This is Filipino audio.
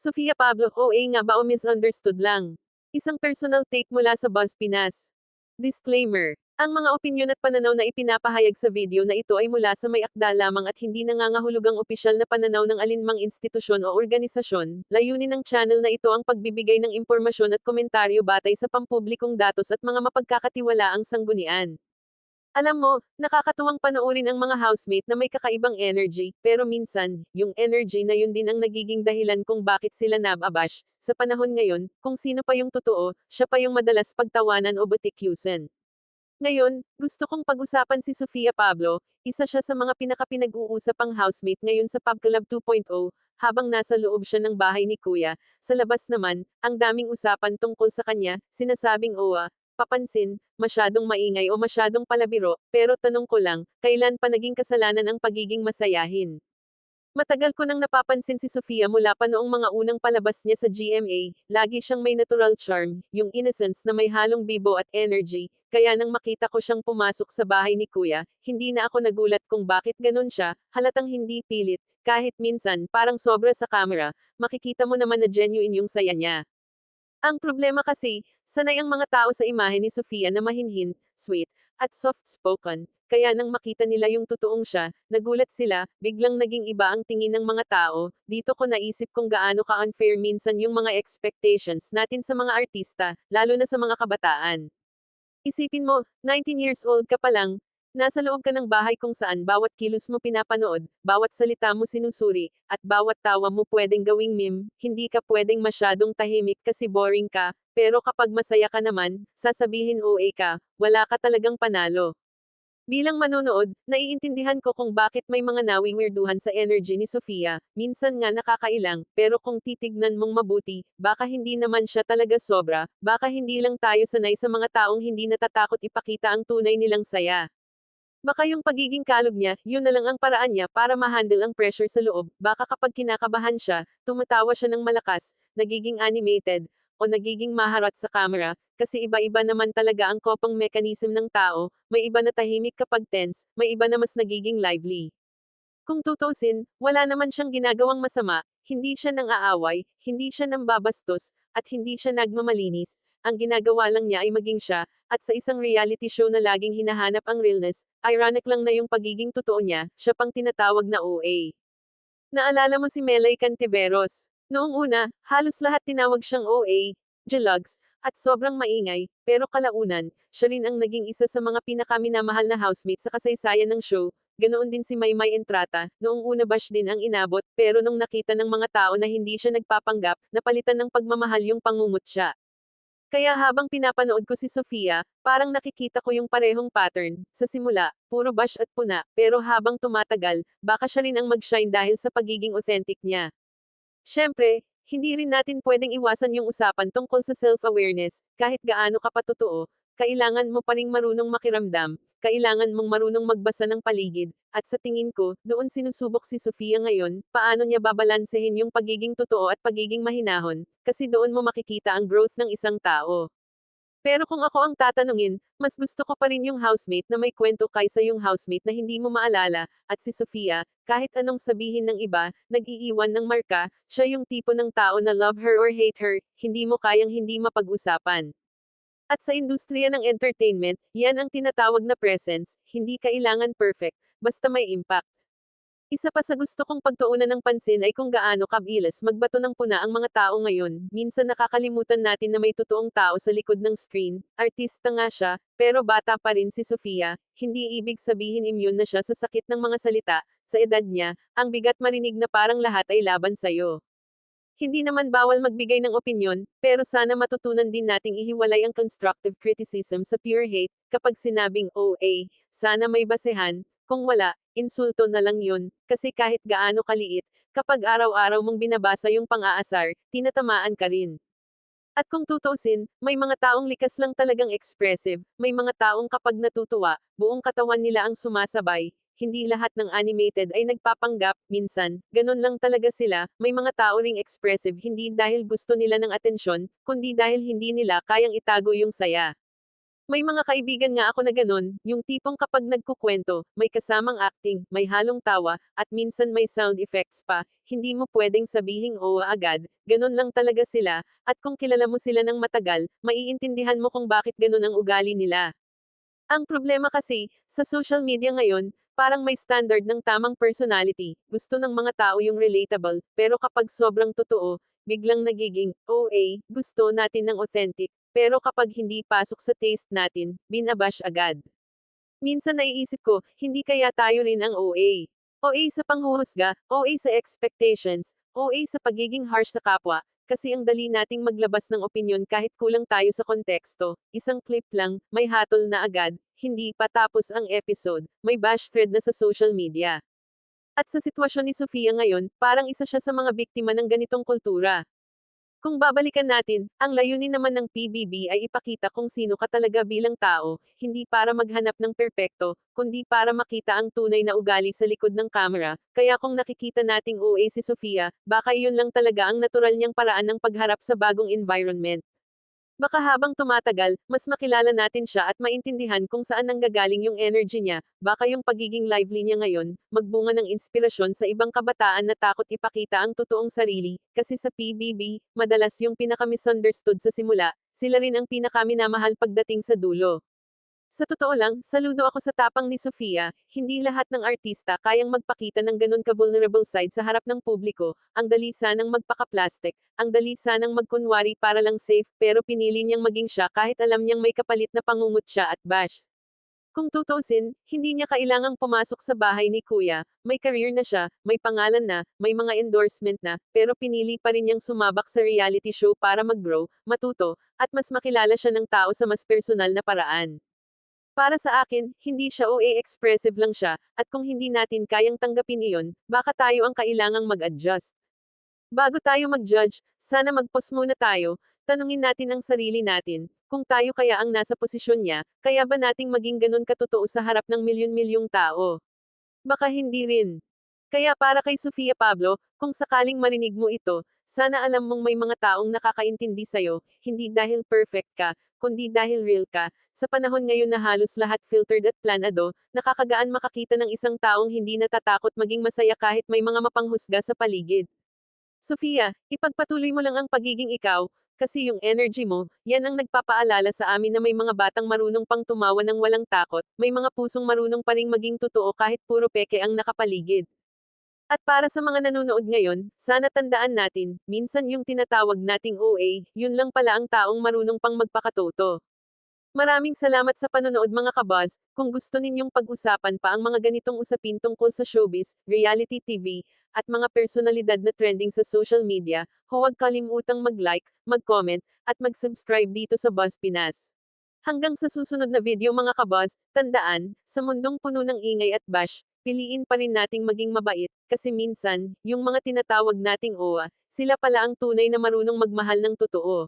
Sofia Pablo, OA nga ba o misunderstood lang? Isang personal take mula sa Buzz Pinas. Disclaimer. Ang mga opinyon at pananaw na ipinapahayag sa video na ito ay mula sa may akda lamang at hindi nangangahulugang opisyal na pananaw ng alinmang institusyon o organisasyon. Layunin ng channel na ito ang pagbibigay ng impormasyon at komentaryo batay sa pampublikong datos at mga mapagkakatiwalaang sanggunian. Alam mo, nakakatuwang panoorin ang mga housemate na may kakaibang energy, pero minsan, yung energy na yun din ang nagiging dahilan kung bakit sila nababash. Sa panahon ngayon, kung sino pa yung totoo, siya pa yung madalas pagtawanan o batikyusan. Ngayon, gusto kong pag-usapan si Sofia Pablo, isa siya sa mga pinakapinag-uusapang housemate ngayon sa Pub Club 2.0, habang nasa loob siya ng bahay ni Kuya. Sa labas naman, ang daming usapan tungkol sa kanya, sinasabing owa, papansin, masyadong maingay o masyadong palabiro, pero tanong ko lang, kailan pa naging kasalanan ang pagiging masayahin? Matagal ko nang napapansin si Sofia mula pa noong mga unang palabas niya sa GMA, lagi siyang may natural charm, yung innocence na may halong bibo at energy, kaya nang makita ko siyang pumasok sa bahay ni Kuya, hindi na ako nagulat kung bakit ganun siya, halatang hindi pilit, kahit minsan, parang sobra sa camera, makikita mo naman na genuine yung saya niya. Ang problema kasi, sanay ang mga tao sa imahe ni Sofia na mahinhin, sweet, at soft-spoken, kaya nang makita nila yung totoong siya, nagulat sila, biglang naging iba ang tingin ng mga tao, dito ko naisip kung gaano ka-unfair minsan yung mga expectations natin sa mga artista, lalo na sa mga kabataan. Isipin mo, 19 years old ka pa lang, Nasa loob ka ng bahay kung saan bawat kilos mo pinapanood, bawat salita mo sinusuri, at bawat tawa mo pwedeng gawing meme, hindi ka pwedeng masyadong tahimik kasi boring ka, pero kapag masaya ka naman, sasabihin OA ka, wala ka talagang panalo. Bilang manonood, naiintindihan ko kung bakit may mga nawiwirduhan sa energy ni Sofia, minsan nga nakakailang, pero kung titignan mong mabuti, baka hindi naman siya talaga sobra, baka hindi lang tayo sanay sa mga taong hindi natatakot ipakita ang tunay nilang saya. Baka yung pagiging kalog niya, yun na lang ang paraan niya para ma-handle ang pressure sa loob, baka kapag kinakabahan siya, tumatawa siya ng malakas, nagiging animated, o nagiging maharot sa camera, kasi iba-iba naman talaga ang coping mechanism ng tao, may iba na tahimik kapag tense, may iba na mas nagiging lively. Kung tutusin, wala naman siyang ginagawang masama, hindi siya nang aaway, hindi siya nang babastos, at hindi siya nagmamalinis, ang ginagawa lang niya ay maging siya, at sa isang reality show na laging hinahanap ang realness, ironic lang na yung pagiging totoo niya, siya pang tinatawag na OA. Naalala mo si Melay Cantiveros? Noong una, halos lahat tinawag siyang OA, Jelugs, at sobrang maingay, pero kalaunan, siya rin ang naging isa sa mga pinakaminamahal na housemate sa kasaysayan ng show. Ganoon din si Maymay Entrata, noong una bash din ang inabot, pero nung nakita ng mga tao na hindi siya nagpapanggap, napalitan ng pagmamahal yung pangungot siya. Kaya habang pinapanood ko si Sofia, parang nakikita ko yung parehong pattern. Sa simula, puro bash at puna, pero habang tumatagal, baka siya rin ang mag-shine dahil sa pagiging authentic niya. Siyempre, hindi rin natin pwedeng iwasan yung usapan tungkol sa self-awareness, kahit gaano ka pa totoo, kailangan mo pa ring marunong makiramdam, kailangan mong marunong magbasa ng paligid, at sa tingin ko, doon sinusubok si Sofia ngayon, paano niya babalansehin yung pagiging totoo at pagiging mahinahon, kasi doon mo makikita ang growth ng isang tao. Pero kung ako ang tatanungin, mas gusto ko pa rin yung housemate na may kwento kaysa yung housemate na hindi mo maalala, at si Sofia, kahit anong sabihin ng iba, nag-iiwan ng marka, siya yung tipo ng tao na love her or hate her, hindi mo kayang hindi mapag-usapan. At sa industriya ng entertainment, yan ang tinatawag na presence, hindi kailangan perfect, basta may impact. Isa pa sa gusto kong pagtuunan ng pansin ay kung gaano kabilis magbato ng puna ang mga tao ngayon. Minsan nakakalimutan natin na may totoong tao sa likod ng screen. Artista nga siya, pero bata pa rin si Sofia. Hindi ibig sabihin immune na siya sa sakit ng mga salita. Sa edad niya, ang bigat marinig na parang lahat ay laban sa'yo. Hindi naman bawal magbigay ng opinyon, pero sana matutunan din nating ihiwalay ang constructive criticism sa pure hate, kapag sinabing OA, sana may basehan, kung wala, insulto na lang yun, kasi kahit gaano kaliit, kapag araw-araw mong binabasa yung pang-aasar, tinatamaan ka rin. At kung tutusin, may mga taong likas lang talagang expressive, may mga taong kapag natutuwa, buong katawan nila ang sumasabay, hindi lahat ng animated ay nagpapanggap, minsan, ganun lang talaga sila, may mga tao ring expressive hindi dahil gusto nila ng atensyon, kundi dahil hindi nila kayang itago yung saya. May mga kaibigan nga ako na ganun, yung tipong kapag nagkukwento, may kasamang acting, may halong tawa, at minsan may sound effects pa, hindi mo pwedeng sabihing oo agad, ganun lang talaga sila, at kung kilala mo sila ng matagal, maiintindihan mo kung bakit ganun ang ugali nila. Ang problema kasi, sa social media ngayon, parang may standard ng tamang personality, gusto ng mga tao yung relatable, pero kapag sobrang totoo, biglang nagiging, OA, gusto natin ng authentic, pero kapag hindi pasok sa taste natin, binabash agad. Minsan naiisip ko, hindi kaya tayo rin ang OA. OA sa panghuhusga, OA sa expectations, OA sa pagiging harsh sa kapwa, kasi ang dali nating maglabas ng opinion kahit kulang tayo sa konteksto. Isang clip lang, may hatol na agad, hindi pa tapos ang episode, may bash thread na sa social media. At sa sitwasyon ni Sofia ngayon, parang isa siya sa mga biktima ng ganitong kultura. Kung babalikan natin, ang layunin naman ng PBB ay ipakita kung sino ka talaga bilang tao, hindi para maghanap ng perpekto, kundi para makita ang tunay na ugali sa likod ng kamera. Kaya kung nakikita nating OA si Sofia, baka iyon lang talaga ang natural niyang paraan ng pagharap sa bagong environment. Baka habang tumatagal, mas makilala natin siya at maintindihan kung saan nanggagaling yung energy niya, baka yung pagiging lively niya ngayon, magbunga ng inspirasyon sa ibang kabataan na takot ipakita ang totoong sarili, kasi sa PBB, madalas yung pinaka-misunderstood sa simula, sila rin ang pinakaminamahal pagdating sa dulo. Sa totoo lang, saludo ako sa tapang ni Sofia, hindi lahat ng artista kayang magpakita ng ganun ka-vulnerable side sa harap ng publiko, ang dali sanang magpaka-plastic, ang dali sanang magkunwari para lang safe, pero pinili niyang maging siya kahit alam niyang may kapalit na pangungot siya at bash. Kung tutusin, hindi niya kailangang pumasok sa bahay ni Kuya, may career na siya, may pangalan na, may mga endorsement na, pero pinili pa rin niyang sumabak sa reality show para mag-grow, matuto, at mas makilala siya ng tao sa mas personal na paraan. Para sa akin, hindi siya OA expressive lang siya, at kung hindi natin kayang tanggapin iyon, baka tayo ang kailangang mag-adjust. Bago tayo mag-judge, sana mag-pause muna tayo, tanungin natin ang sarili natin, kung tayo kaya ang nasa posisyon niya, kaya ba nating maging ganun katotoo sa harap ng milyon-milyong tao? Baka hindi rin. Kaya para kay Sofia Pablo, kung sakaling marinig mo ito, sana alam mong may mga taong nakakaintindi sa'yo, hindi dahil perfect ka, kundi dahil real ka. Sa panahon ngayon na halos lahat filtered at planado, nakakagaan makakita ng isang taong hindi natatakot maging masaya kahit may mga mapanghusga sa paligid. Sofia, ipagpatuloy mo lang ang pagiging ikaw, kasi yung energy mo, yan ang nagpapaalala sa amin na may mga batang marunong pang tumawa ng walang takot, may mga pusong marunong pa ring maging totoo kahit puro peke ang nakapaligid. At para sa mga nanonood ngayon, sana tandaan natin, minsan yung tinatawag nating OA, yun lang pala ang taong marunong pang magpakatoto. Maraming salamat sa panonood mga kabaz, kung gusto ninyong pag-usapan pa ang mga ganitong usapin tungkol sa showbiz, reality TV, at mga personalidad na trending sa social media, huwag kalimutang mag-like, mag-comment, at mag-subscribe dito sa Buzz Pinas. Hanggang sa susunod na video mga kabaz, tandaan, sa mundong puno ng ingay at bash, piliin pa rin nating maging mabait, kasi minsan, yung mga tinatawag nating OA, sila pala ang tunay na marunong magmahal ng totoo.